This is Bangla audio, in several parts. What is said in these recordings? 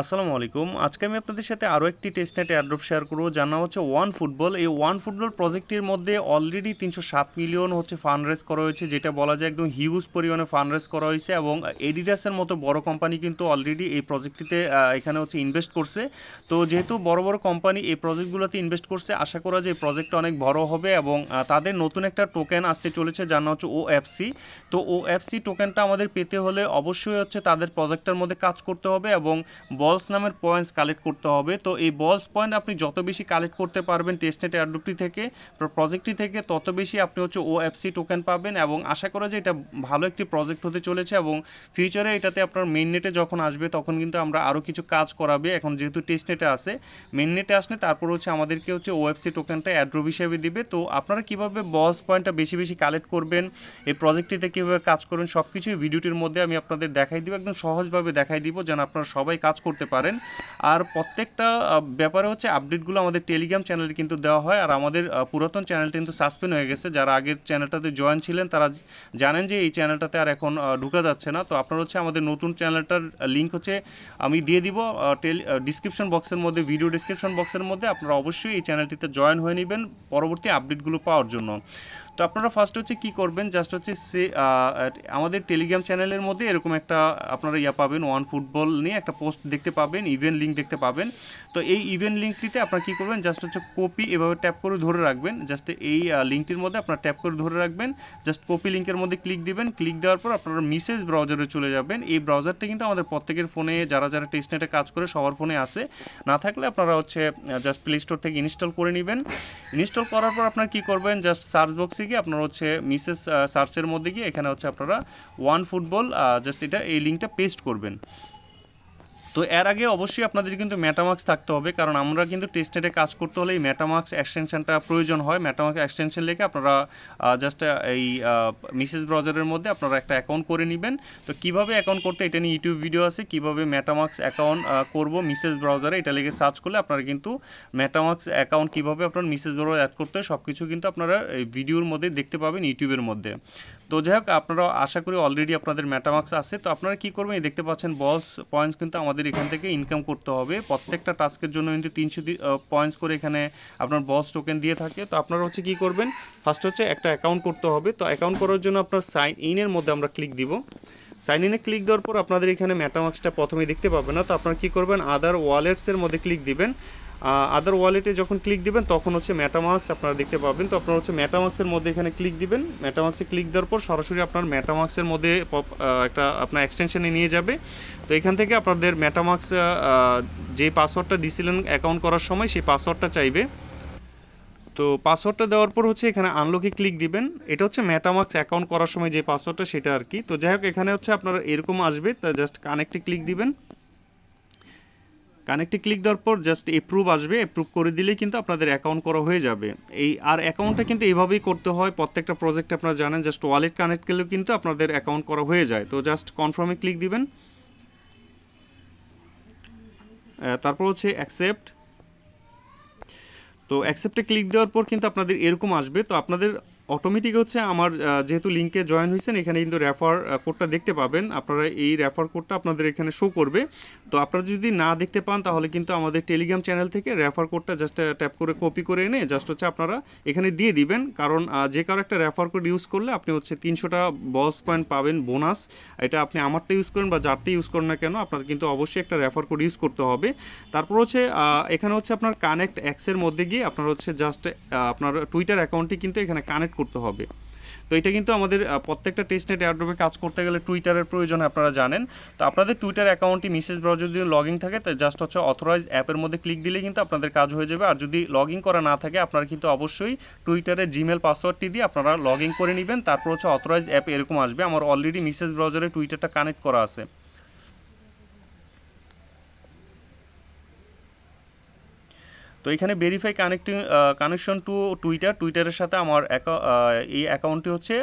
আসসালামু আলাইকুম। আজকে আমি আপনাদের সাথে আরও একটি টেস্টনেট এয়ারড্রপ শেয়ার করব। যার নাম হচ্ছে ওয়ান ফুটবল এই ওয়ান ফুটবল প্রজেক্টের মধ্যে অলরেডি তিনশো সাত মিলিয়ন হচ্ছে ফান্ড রেজ করা হয়েছে, যেটা বলা যায় একদম হিউজ পরিমাণে ফান্ড রেজ করা হয়েছে এবং এডিডাসের মতো বড় কোম্পানি কিন্তু অলরেডি এই প্রজেক্টটিতে এখানে হচ্ছে ইনভেস্ট করছে। তো যেহেতু বড় বড় কোম্পানি এই প্রজেক্টগুলোতে ইনভেস্ট করছে, আশা করা যে এই প্রজেক্টটা অনেক বড় হবে এবং তাদের নতুন একটা টোকেন আসতে চলেছে, যার নাম হচ্ছে ও এফসি তো ও এফসি টোকেনটা আমাদের পেতে হলে অবশ্যই হচ্ছে তাদের প্রজেক্টের মধ্যে কাজ করতে হবে এবং বলস নামের পয়েন্টস কালেক্ট করতে হবে। তো এই বলস পয়েন্ট আপনি যত বেশি কালেক্ট করতে পারবেন টেস্টনেট এয়ারড্রপটি থেকে প্রজেক্টটি থেকে, তত বেশি আপনি হচ্ছে ও এফসি টোকেন পাবেন এবং আশা করা যে এটা ভালো একটি প্রজেক্ট হতে চলেছে এবং ফিউচারে এটাতে আপনার মেন নেটে যখন আসবে তখন কিন্তু আমরা আরও কিছু কাজ করাবে। এখন যেহেতু টেস্ট নেটে আছে মেইন নেটে আসলে তারপর হচ্ছে আমাদেরকে হচ্ছে ওএফসি টোকেনটা অ্যাড্রপ হিসেবে দিবে। তো আপনারা কীভাবে বলস পয়েন্টটা বেশি বেশি কালেক্ট করবেন, এই প্রজেক্টটিতে কীভাবে কাজ করবেন সব কিছুই ভিডিওটির মধ্যে আমি আপনাদের দেখাই দিব, একদম সহজভাবে দেখাই দিব যেন আপনারা সবাই কাজ করতে পারেন। আর প্রত্যেকটা ব্যাপারে হচ্ছে আপডেটগুলো আমাদের টেলিগ্রাম চ্যানেলে কিন্তু দেওয়া হয়। আর আমাদের পুরাতন চ্যানেলটা কিন্তু সাসপেন্ড হয়ে গেছে। যারা আগের চ্যানেলটাতে জয়েন ছিলেন, তারা জানেন যে এই চ্যানেলটাতে আর এখন ঢোকা যাচ্ছে না। তো আপনারা হচ্ছে আমাদের নতুন চ্যানেলটার লিঙ্ক হচ্ছে, আমি দিয়ে দিব ডিসক্রিপশন বক্সের মধ্যে ভিডিও ডিসক্রিপশন বক্সের মধ্যে। আপনারা অবশ্যই এই চ্যানেলটিতে জয়েন হয়ে নেবেন। পরবর্তী আপডেটগুলো পাওয়ার জন্য। তো আপনারা ফার্স্ট হচ্ছে কি করবেন? জাস্ট হচ্ছে সে আমাদের টেলিগ্রাম চ্যানেলের মধ্যে এরকম একটা, আপনারা ইয়া পাবেন ওয়ান ফুটবল নিয়ে একটা পোস্ট দেখতে পাবেন ইভেন্ট লিঙ্ক দেখতে পাবেন। তো এই ইভেন্ট লিঙ্কটিতে আপনারা কী করবেন? জাস্ট হচ্ছে কপি এভাবে ট্যাপ করে ধরে রাখবেন। জাস্ট এই লিঙ্কটির মধ্যে আপনারা ট্যাপ করে ধরে রাখবেন। জাস্ট কপি লিঙ্কের মধ্যে ক্লিক দিবেন। ক্লিক দেওয়ার পর আপনারা মিসেজ ব্রাউজারে চলে যাবেন। এই ব্রাউজারটা কিন্তু আমাদের প্রত্যেকের ফোনে যারা যারা টেস্টনেটে কাজ করে, সবার ফোনে আসে না থাকলে আপনারা হচ্ছে জাস্ট প্লে স্টোর থেকে ইনস্টল করে নেবেন। ইনস্টল করার পর আপনারা কী করবেন? জাস্ট সার্চ বক্সে গিয়ে আপনারা হচ্ছে মিসেস সার্চের মধ্যে গিয়ে এখানে হচ্ছে আপনারা ওয়ান ফুটবল জাস্ট এটা, এই লিঙ্কটা পেস্ট করবেন। তো এর আগে অবশ্যই আপনাদের কিন্তু ম্যাটামার্কস থাকতে হবে, কারণ আমরা কিন্তু টেস্টনেটে কাজ করতে হলে এই ম্যাটামার্কস এক্সটেনশনটা প্রয়োজন হয়। ম্যাটামার্ক্স এক্সটেনশন লিখে আপনারা জাস্ট এই মিসেস ব্রাউজারের মধ্যে আপনারা একটা অ্যাকাউন্ট করে নেবেন। তো কীভাবে অ্যাকাউন্ট করতে এটা নিয়ে ইউটিউব ভিডিও আছে, কীভাবে ম্যাটামার্ক্স অ্যাকাউন্ট করব মিসেস ব্রাউজারে এটা লিখে সার্চ করলে আপনারা কিন্তু ম্যাটামার্ক্স অ্যাকাউন্ট কীভাবে আপনার মিসেস ব্রাউজার অ্যাড করতে হয় সব কিছু কিন্তু আপনারা এই ভিডিওর মধ্যে দেখতে পাবেন ইউটিউবের মধ্যে। তো যাই হোক আপনারা আশা করি অলরেডি আপনাদের ম্যাটামার্কস আছে। তো আপনারা কি করবেন? দেখতে পাচ্ছেন বস পয়েন্টস কিন্তু আমাদের এখান থেকে ইনকাম করতে হবে। প্রত্যেকটা টাস্কের জন্য কিন্তু তিনশো পয়েন্টস করে এখানে আপনার বস টোকেন দিয়ে থাকে। তো আপনারা হচ্ছে কি করবেন? ফার্স্ট হচ্ছে একটা অ্যাকাউন্ট করতে হবে। তো অ্যাকাউন্ট করার জন্য আপনার সাইন ইনের মধ্যে আমরা ক্লিক দিব। সাইন ইনে ক্লিক দেওয়ার পর আপনাদের এখানে ম্যাটামার্ক্সটা প্রথমেই দেখতে পাবেন না। তো আপনারা কী করবেন? আদার ওয়ালেটসের মধ্যে ক্লিক দিবেন। আদার ওয়ালেটে যখন ক্লিক দিবেন, তখন হচ্ছে ম্যাটামার্ক্স আপনারা দেখতে পাবেন। তো আপনারা হচ্ছে ম্যাটামার্ক্সের মধ্যে এখানে ক্লিক দিবেন। ম্যাটামার্ক্সে ক্লিক দেওয়ার পর সরাসরি আপনার ম্যাটামার্ক্সের মধ্যে একটা আপনার এক্সটেনশনে নিয়ে যাবে। তো এখান থেকে আপনাদের ম্যাটামার্ক্স যে পাসওয়ার্ডটা দিছিলেন অ্যাকাউন্ট করার সময়, সেই পাসওয়ার্ডটা চাইবে। তো পাসওয়ার্ডটা দেওয়ার পর হচ্ছে এখানে আনলকে ক্লিক দিবেন। এটা হচ্ছে ম্যাটামার্ক্স অ্যাকাউন্ট করার সময় যে পাসওয়ার্ডটা সেটা আর কি। তো যাই হোক, এখানে হচ্ছে আপনারা এরকম আসবে। তা জাস্ট কানেক্টে ক্লিক দিবেন। কানেক্টে ক্লিক দেওয়ার পর জাস্ট এপ্রুভ আসবে এপ্রুভ করে দিলেই কিন্তু আপনাদের অ্যাকাউন্ট করা হয়ে যাবে। এই আর অ্যাকাউন্টটা কিন্তু এভাবেই করতে হয়, প্রত্যেকটা প্রজেক্টে আপনারা জানেন জাস্ট ওয়ালেট কানেক্ট করলেও কিন্তু আপনাদের অ্যাকাউন্ট করা হয়ে যায়। তো জাস্ট কনফার্মে ক্লিক দিবেন। তারপর হচ্ছে অ্যাকসেপ্ট তো অ্যাকসেপ্টে ক্লিক দেওয়ার পর কিন্তু আপনাদের এরকম আসবে। তো আপনাদের অটোমেটিক হচ্ছে আমার যেহেতু লিঙ্কে জয়েন হয়েছেন, এখানে কিন্তু রেফার কোডটা দেখতে পাবেন। আপনারা এই রেফার কোডটা আপনাদের এখানে শো করবে। তো আপনারা যদি না দেখতে পান, তাহলে কিন্তু আমাদের টেলিগ্রাম চ্যানেল থেকে রেফার কোডটা জাস্ট ট্যাপ করে কপি করে এনে জাস্ট হচ্ছে আপনারা এখানে দিয়ে দিবেন। কারণ যে কারও একটা রেফার কোড ইউজ করলে আপনি হচ্ছে তিনশোটা বস পয়েন্ট পাবেন বোনাস এটা আপনি আমারটা ইউজ করেন বা যারটা ইউজ করেন না কেন, আপনার কিন্তু অবশ্যই একটা রেফার কোড ইউজ করতে হবে। তারপর হচ্ছে এখানে হচ্ছে আপনার কানেক্ট অ্যাক্সের মধ্যে গিয়ে আপনার হচ্ছে জাস্ট আপনার টুইটার অ্যাকাউন্টটি কিন্তু এখানে কানেক্ট করতে হবে। তো এটা কিন্তু আমাদের প্রত্যেকটা টেস্টনেট এয়ারড্রপে কাজ করতে গেলে টুইটারের প্রয়োজন আপনারা জানেন। তো আপনাদের টুইটার অ্যাকাউন্টটি মিসেস ব্রাউজার যদি লগ ইন থাকে জাস্ট হচ্ছে অথরাইজ অ্যাপের মধ্যে ক্লিক দিলে কিন্তু আপনাদের কাজ হয়ে যাবে। আর যদি লগ ইন করা না থাকে, আপনারা কিন্তু অবশ্যই টুইটারের জিমেল পাসওয়ার্ডটি দিয়ে আপনারা লগ ইন করে নেবেন। তারপর হচ্ছে অথরাইজ অ্যাপ এরকম আসবে। আমার অলরেডি মিসেস ব্রাউজারে টুইটারটা কানেক্ট করা আছে। তো এখানে verify connecting connection to Twitter টুইটারের সাথে আমার এই অ্যাকাউন্টটি হচ্ছে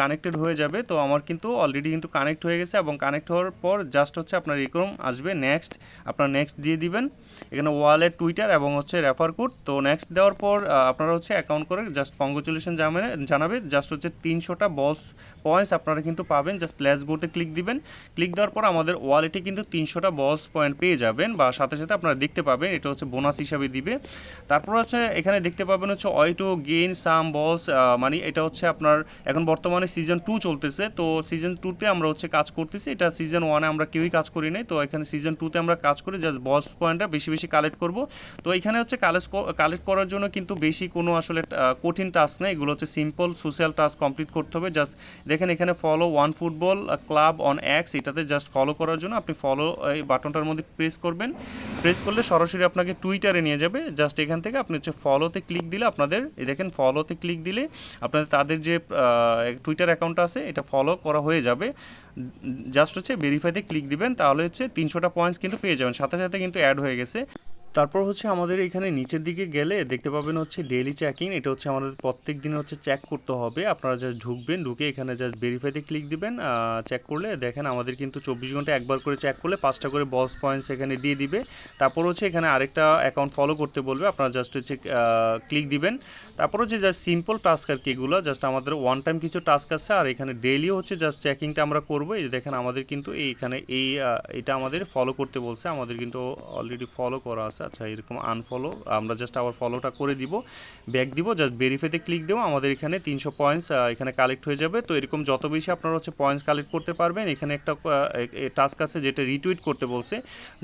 কানেক্টেড হয়ে যাবে। তো আমার কিন্তু অলরেডি কিন্তু কানেক্ট হয়ে গেছে এবং কানেক্ট হওয়ার পর জাস্ট হচ্ছে আপনার এরকম আসবে। নেক্সট আপনার নেক্সট দিয়ে দিবেন। এখানে ওয়ালেট টুইটার এবং হচ্ছে রেফার কোড তো নেক্সট দেওয়ার পর আপনারা হচ্ছে অ্যাকাউন্ট করে জাস্ট কংগ্রেচুলেশন জানাবে জানাবে। জাস্ট হচ্ছে তিনশোটা বস পয়েন্টস আপনারা কিন্তু পাবেন। জাস্ট লেস গোতে ক্লিক দিবেন। ক্লিক দেওয়ার পর আমাদের ওয়ালেটে কিন্তু তিনশোটা বস পয়েন্ট পেয়ে যাবেন বা সাথে সাথে আপনারা দেখতে পাবেন। এটা হচ্ছে বোনাস হিসাবে দিবে। তারপর হচ্ছে এখানে দেখতে পাবেন হচ্ছে অয় টু গেইন, সাম, বস মানে এটা হচ্ছে আপনার এখন বর্তমানে সিজন টু চলতেছে। তো সিজন টুতে আমরা হচ্ছে কাজ করতেছি। এটা সিজন ওয়ানে আমরা কেউই কাজ করি নাই। তো এখানে সিজন টুতে আমরা কাজ করি জাস্ট বস পয়েন্টটা বেশি বেশি কালেক্ট করব। তো এখানে হচ্ছে কালেক্ট কালেক্ট করার জন্য কিন্তু বেশি কোনো আসলে কঠিন টাস্ক নেই। এগুলো হচ্ছে সিম্পল সোশ্যাল টাস্ক কমপ্লিট করতে হবে। জাস্ট দেখেন এখানে follow one football club on X এটাতে জাস্ট ফলো করার জন্য আপনি ফলো এই বাটনটার মধ্যে প্রেস করবেন। প্রেস করলে সরাসরি আপনাকে টুইটারে নিয়ে যাবে। জাস্ট এখান থেকে আপনি হচ্ছে ফলোতে ক্লিক দিলে আপনাদের, এই দেখেন ফলোতে ক্লিক দিলে আপনাদের তাদের যে টুইটার অ্যাকাউন্ট আছে, এটা ফলো করা হয়ে যাবে। জাস্ট হচ্ছে ভেরিফাইতে ক্লিক দিবেন, তাহলে হচ্ছে তিনশোটা পয়েন্টস কিন্তু পেয়ে যাবেন। সাথে সাথে কিন্তু অ্যাড হয়ে গেছে। তারপর হচ্ছে আমাদের এখানে নিচের দিকে গেলে দেখতে পাবেন হচ্ছে ডেইলি চেকিং এটা হচ্ছে আমাদের প্রত্যেক দিন হচ্ছে চেক করতে হবে। আপনারা জাস্ট ঢুকবেন, ঢুকে এখানে জাস্ট ভেরিফাইতে ক্লিক দিবেন চেক করলে দেখেন আমাদের কিন্তু চব্বিশ ঘণ্টা একবার করে চেক করলে পাঁচটা করে বস পয়েন্টস এখানে দিয়ে দিবে। তারপর হচ্ছে এখানে আরেকটা অ্যাকাউন্ট ফলো করতে বলবে, আপনারা জাস্ট হচ্ছে ক্লিক দিবেন। তারপর হচ্ছে জাস্ট সিম্পল টাস্ক আর কি এগুলো জাস্ট আমাদের ওয়ান টাইম কিছু টাস্ক আছে, আর এখানে ডেইলি হচ্ছে জাস্ট চেকিংটা আমরা করব। এই দেখেন আমাদের কিন্তু এইখানে এই এটা আমাদের ফলো করতে বলছে, আমাদের কিন্তু অলরেডি ফলো করা আছে। আচ্ছা এরকম আনফলো আমরা জাস্ট আবার ফলোটা করে দিব ব্যাক দিব জাস্ট ভেরিফাইতে ক্লিক দেবো, আমাদের এখানে তিনশো পয়েন্টস এখানে কালেক্ট হয়ে যাবে। তো এরকম যত বেশি আপনারা হচ্ছে পয়েন্টস কালেক্ট করতে পারবেন, এখানে একটা টাস্ক আছে যেটা রিটুইট করতে বলছে।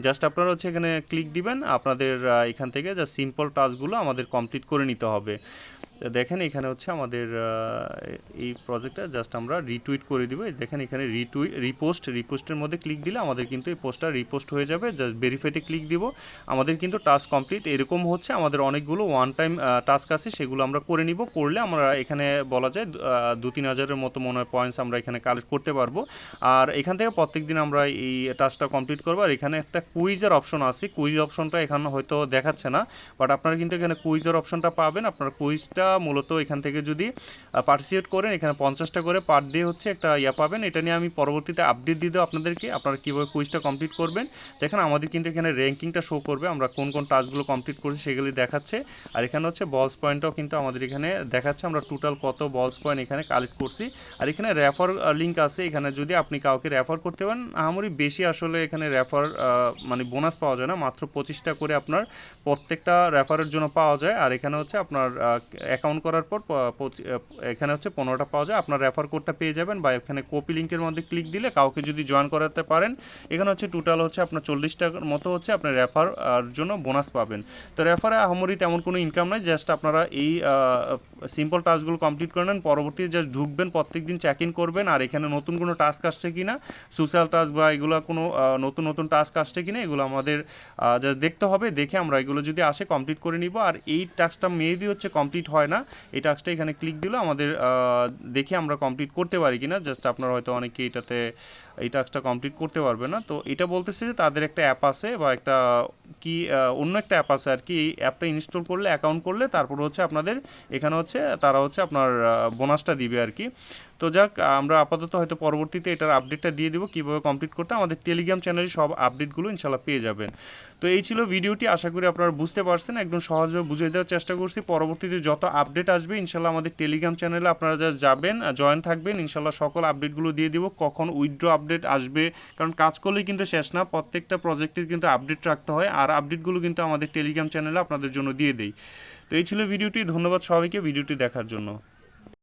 জাস্ট আপনারা হচ্ছে এখানে ক্লিক দিবেন, আপনাদের এখান থেকে জাস্ট সিম্পল টাস্কগুলো আমাদের কমপ্লিট করে নিতে হবে। দেখেন এখানে হচ্ছে আমাদের এই প্রজেক্টটা জাস্ট আমরা রিটুইট করে দিব। দেখেন এখানে রিটুইট রিপোস্ট রিপোস্টের মধ্যে ক্লিক দিলে আমাদের কিন্তু এই পোস্টটা রিপোস্ট হয়ে যাবে। জাস্ট ভেরিফাইতে ক্লিক দিব। আমাদের কিন্তু টাস্ক কমপ্লিট এরকম হচ্ছে আমাদের অনেকগুলো ওয়ান টাইম টাস্ক আছে, সেগুলো আমরা করে নিব। করলে আমরা এখানে বলা যায় দু তিন হাজারের মতো মনে হয় পয়েন্টস আমরা এখানে কালেক্ট করতে পারব। আর এখান থেকে প্রত্যেক দিন আমরা এই টাস্কটা কমপ্লিট করব। আর এখানে একটা কুইজের অপশন আছে। কুইজ অপশনটা এখানে হয়তো দেখাচ্ছে না। বাট আপনারা কিন্তু এখানে কুইজের অপশনটা পাবেন। আপনার কুইজটা মূলত এখান থেকে যদি পার্টিসিপেট করেন, এখানে পঞ্চাশটা করে পার ডে হচ্ছে একটা ইয়া পাবেন। এটা নিয়ে আমি পরবর্তীতে আপডেট দিয়ে দেবো আপনাদেরকে, আপনারা কীভাবে কুইজটা কমপ্লিট করবেন। দেখেন, আমাদের কিন্তু এখানে র্যাঙ্কিংটা শো করবে। আমরা কোন কোন টাস্কগুলো কমপ্লিট করছি সেগুলি দেখাচ্ছে। আর এখানে হচ্ছে বলস পয়েন্টটাও কিন্তু আমাদের এখানে দেখাচ্ছে। আমরা টোটাল কত বলস পয়েন্ট এখানে কালেক্ট করছি। আর এখানে রেফার লিঙ্ক আছে। এখানে যদি আপনি কাউকে রেফার করতে পারেন, আহামরি বেশি আসলে এখানে রেফার মানে বোনাস পাওয়া যায় না। মাত্র পঁচিশটা করে আপনার প্রত্যেকটা রেফারের জন্য পাওয়া যায়। আর এখানে হচ্ছে আপনার অ্যাকাউন্ট করার পর এখানে হচ্ছে পনেরোটা পাওয়া যায়। আপনার রেফার কোডটা পেয়ে যাবেন বা এখানে কপি লিঙ্কের মধ্যে ক্লিক দিলে কাউকে যদি জয়েন করাতে পারেন, এখানে হচ্ছে টোটাল হচ্ছে আপনার চল্লিশ টাকার মতো হচ্ছে আপনার রেফার জন্য বোনাস পাবেন। তো রেফারে আহামরি তেমন কোনো ইনকাম নাই জাস্ট আপনারা এই সিম্পল টাস্কগুলো কমপ্লিট করে নেন পরবর্তী জাস্ট ঢুকবেন প্রত্যেক দিন চেক ইন করবেন, আর এখানে নতুন কোনো টাস্ক আসছে কি না সোশ্যাল টাস্ক বা এগুলো কোনো নতুন নতুন টাস্ক আসছে কি না এগুলো আমাদের জাস্ট দেখতে হবে, দেখে আমরা এগুলো যদি আসে কমপ্লিট করে নিব, আর এই টাস্কটা মেয়েদি হচ্ছে কমপ্লিট হয় না, এই টাস্কটা এখানে ক্লিক দিলে, আমাদের দেখে আমরা কমপ্লিট করতে পারি কিনা জাস্ট আপনারা হয়তো অনেকে এটাতে এই টাস্কটা কমপ্লিট করতে পারবে না। তো এটা বলতেছে যে তাদের একটা অ্যাপ আছে বা একটা কি অন্য একটা অ্যাপ আছে আর কি। এই অ্যাপটা ইনস্টল করলে, অ্যাকাউন্ট করলে তারপর হচ্ছে আপনাদের এখানে হচ্ছে তারা হচ্ছে আপনার বোনাসটা দিবে আর কি। তো যাক, আমরা আপাতত হয়তো পরবর্তীতে এটার আপডেটটা দিয়ে দেবো কীভাবে কমপ্লিট করতে। আমাদের টেলিগ্রাম চ্যানেলে সব আপডেটগুলো ইনশাল্লাহ পেয়ে যাবেন। তো এই ছিল ভিডিওটি। আশা করি আপনারা বুঝতে পারছেন। একদম সহজভাবে বুঝিয়ে দেওয়ার চেষ্টা করছি। পরবর্তীতে যত আপডেট আসবে ইনশাল্লাহ আমাদের টেলিগ্রাম চ্যানেলে আপনারা জাস্ট যাবেন জয়েন থাকবেন। ইনশাল্লাহ সকল আপডেটগুলো দিয়ে দিব। কখন উইথড্র আপডেট আসবে। কারণ কাজ করলেই কিন্তু শেষ না, প্রত্যেকটা প্রজেক্টের কিন্তু আপডেট রাখতে হয়, আর আপডেটগুলো কিন্তু আমাদের টেলিগ্রাম চ্যানেলে আপনাদের জন্য দিয়ে দেই। তো এই ছিল ভিডিওটি, ধন্যবাদ সবাইকে, ভিডিওটি দেখার জন্য।